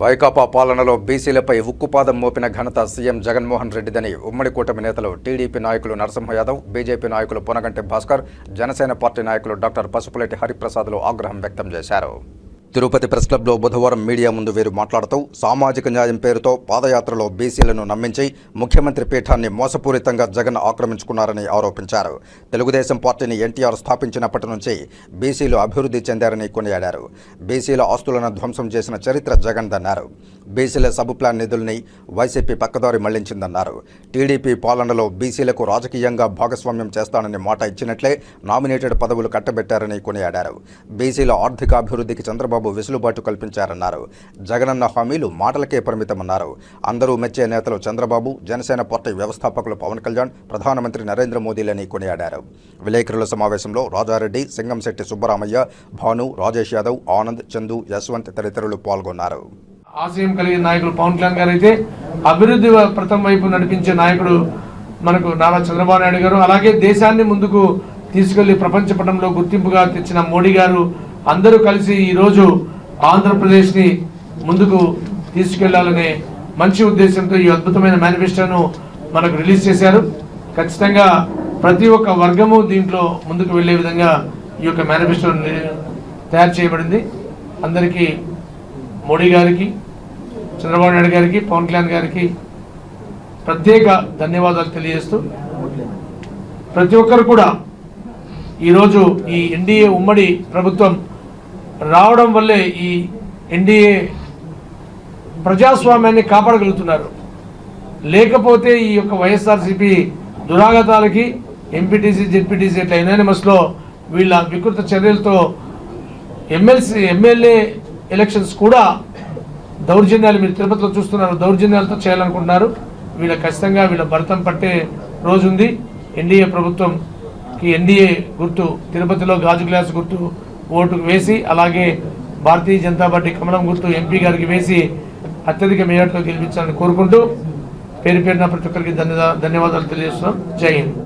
వైకాపా పాలనలో బీసీలపై ఉక్కుపాదం మోపిన ఘనత సీఎం జగన్మోహన్ రెడ్డిదని ఉమ్మడి కూటమి నేతలు టీడీపీ నాయకులు నరసింహ యాదవ్ బీజేపీ నాయకులు పొనగంటి భాస్కర్ జనసేన పార్టీ నాయకులు డాక్టర్ పసుపులేటి హరిప్రసాద్లు ఆగ్రహం వ్యక్తం చేశారు. తిరుపతి ప్రెస్ క్లబ్లో బుధవారం మీడియా ముందు వీరు మాట్లాడుతూ సామాజిక న్యాయం పేరుతో పాదయాత్రలో బీసీలను నమ్మించి ముఖ్యమంత్రి పీఠాన్ని మోసపూరితంగా జగన్ ఆక్రమించుకున్నారని ఆరోపించారు. తెలుగుదేశం పార్టీని ఎన్టీఆర్ స్థాపించినప్పటి నుంచి బీసీలు అభివృద్ధి చెందారని కొనియాడారు. బీసీల ఆస్తులను ధ్వంసం చేసిన చరిత్ర జగన్దన్నారు బీసీల సబ్ ప్లాన్ నిధుల్ని వైసీపీ పక్కదారి మళ్ళించిందన్నారు. టీడీపీ పాలనలో బీసీలకు రాజకీయంగా భాగస్వామ్యం చేస్తానని మాట ఇచ్చినట్లే నామినేటెడ్ పదవులు కట్టబెట్టారని కొనియాడారు. బీసీల ఆర్థిక అభివృద్ధికి చంద్రబాబు వెసులుబాటు కల్పించారన్నారు. జగనన్న హామీలు మాటలకే పరిమితమన్నారు. అందరూ మెచ్చే నేతలు చంద్రబాబు జనసేన పార్టీ వ్యవస్థాపకులు పవన్ కళ్యాణ్ ప్రధానమంత్రి నరేంద్ర మోదీలని కొనియాడారు. విలేకరుల సమావేశంలో రాజారెడ్డి సింగంశెట్టి సుబ్బరామయ్య భాను రాజేష్ యాదవ్ ఆనంద్ చందు యశ్వంత్ తదితరులు పాల్గొన్నారు. ఆశయం కలిగిన నాయకుడు పవన్ కళ్యాణ్ గారు అయితే అభివృద్ధి ప్రథమ వైపు నడిపించే నాయకుడు మనకు నారా చంద్రబాబు నాయుడు గారు. అలాగే దేశాన్ని ముందుకు తీసుకెళ్ళి ప్రపంచ పటంలో గుర్తింపుగా తెచ్చిన మోడీ గారు అందరూ కలిసి ఈరోజు ఆంధ్రప్రదేశ్ని ముందుకు తీసుకెళ్ళాలనే మంచి ఉద్దేశంతో ఈ అద్భుతమైన మేనిఫెస్టోను మనకు రిలీజ్ చేశారు. ఖచ్చితంగా ప్రతి ఒక్క వర్గము దీంట్లో ముందుకు వెళ్ళే విధంగా ఈ యొక్క మేనిఫెస్టో తయారు చేయబడింది. అందరికీ మోడీ గారికి చంద్రబాబు నాయుడు గారికి పవన్ కళ్యాణ్ గారికి ప్రత్యేక ధన్యవాదాలు తెలియజేస్తూ ప్రతి ఒక్కరు కూడా ఈరోజు ఈ ఎన్డీఏ ఉమ్మడి ప్రభుత్వం రావడం వల్లే ఈ ఎన్డీఏ ప్రజాస్వామ్యాన్ని కాపాడగలుగుతున్నారు. లేకపోతే ఈ యొక్క వైఎస్ఆర్సీపీ దురాగతాలకి ఎంపీటీసీ జెడ్పీటీసీ ఇట్లా ఎనానిమస్లో వీళ్ళ వికృత చర్యలతో ఎమ్మెల్సీ ఎమ్మెల్యే ఎలక్షన్స్ కూడా దౌర్జన్యాలు మీరు తిరుపతిలో చూస్తున్నారు. దౌర్జన్యాలతో చేయాలనుకుంటున్నారు. వీళ్ళ ఖచ్చితంగా వీళ్ళ భరతం పట్టే రోజుంది. ఎన్డీఏ ప్రభుత్వంకి ఎన్డీఏ గుర్తు తిరుపతిలో గాజు గ్లాస్ గుర్తు ఓటు వేసి అలాగే భారతీయ జనతా పార్టీ కమలం గుర్తు ఎంపీ గారికి వేసి అత్యధిక మేయర్తో గెలిపించాలని కోరుకుంటూ పేరు పేరున ప్రతి ఒక్కరికి ధన్యవాదాలు తెలియజేస్తున్నాం. జై హింద్.